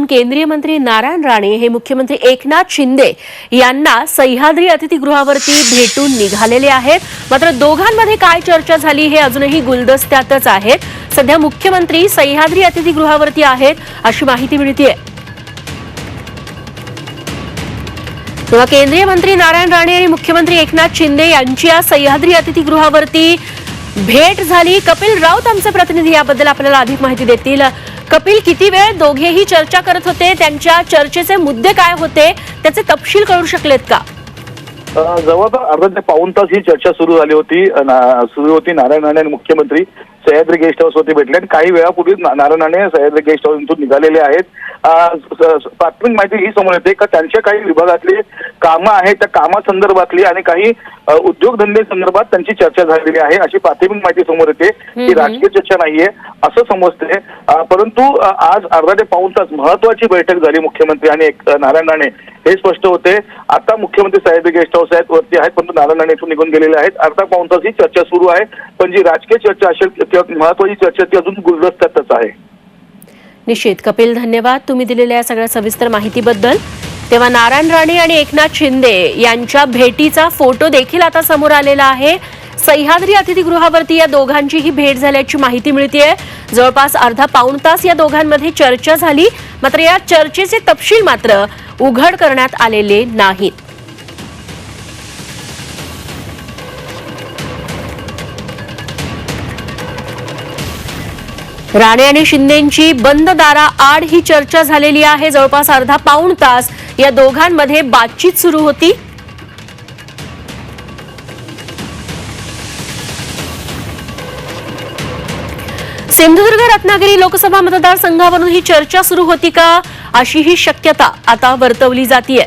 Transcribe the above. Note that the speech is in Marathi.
असून केंद्रीय मंत्री नारायण राणे हे मुख्यमंत्री एकनाथ शिंदे यांना सह्याद्री अतिथीगृहावरती भेटून निघालेले आहेत. मात्र दोघांमध्ये काय चर्चा झाली हे अजूनही गुलदस्त्यातच आहेत सध्या मुख्यमंत्री सह्याद्री अतिथीगृहावरती आहेत अशी माहिती मिळतीये. तेव्हा केंद्रीय मंत्री नारायण राणे आणि मुख्यमंत्री एकनाथ शिंदे यांची आज सह्याद्री अतिथीगृहावरती भेट झाली. कपिल राऊत आमचे प्रतिनिधी याबद्दल आपल्याला अधिक माहिती देतील. कपिल किती वेळ दोघेही चर्चा करत होते? त्यांच्या चर्चेचे मुद्दे काय होते? त्याचे तपशील कळू शकलेत का? जवळपास अर्धा ते पाऊण तास ही चर्चा सुरू झाली होती. सुरू होती नारायण राणे आणि मुख्यमंत्री. सह्याद्री गेस्ट हाऊस होते भेटले आणि काही वेळापूर्वी ना- नारायण राणे सह्याद्री गेस्ट हाऊस इथून निघालेले आहेत. प्राथमिक माहिती ही समोर येते का त्यांच्या काही विभागातली कामं आहेत त्या कामासंदर्भातली आणि काही उद्योगधंदे संदर्भात त्यांची चर्चा झालेली आहे. अशी प्राथमिक माहिती समोर येते ही हम्म. राजकीय चर्चा नाहीये असं समजते. परंतु आज अर्धा ते पाऊण तास महत्वाची बैठक झाली मुख्यमंत्री आणि नारायण राणे हे स्पष्ट होते. आता मुख्यमंत्री सह्याद्री गेस्ट हाऊस आहेत वरती आहेत परंतु नारायण राणे इथून निघून गेलेले आहेत. अर्धा पाऊण तास ही चर्चा सुरू आहे. पण जी राजकीय चर्चा असेल किंवा महत्वाची चर्चा ती अजून गुलदस्त्यातच आहे. निश्चित. कपिल धन्यवाद तुम्ही दिलेल्या या सगळ्या सविस्तर माहितीबद्दल. तेव्हा नारायण राणे आणि एकनाथ शिंदे यांच्या भेटीचा फोटो देखील आता समोर आलेला आहे. सह्याद्री अतिथीगृहावरती या दोघांची ही भेट झाल्याची माहिती मिळते जवळपास अर्धा पाऊण तास या दोघांमध्ये चर्चा झाली. मात्र या चर्चेचे तपशील मात्र उघड करण्यात आलेले नाहीत. राणे आणि शिंदेची बंद दारा आड ही चर्चा झालेली आहे. जवळपास अर्धा पाऊण तास या दोघांमध्ये बातचीत सुरू होती. सिंधुदुर्ग रत्नागिरी लोकसभा मतदारसंघावरून ही चर्चा सुरू होती का? अशी ही शक्यता आता वर्तवली जातीय.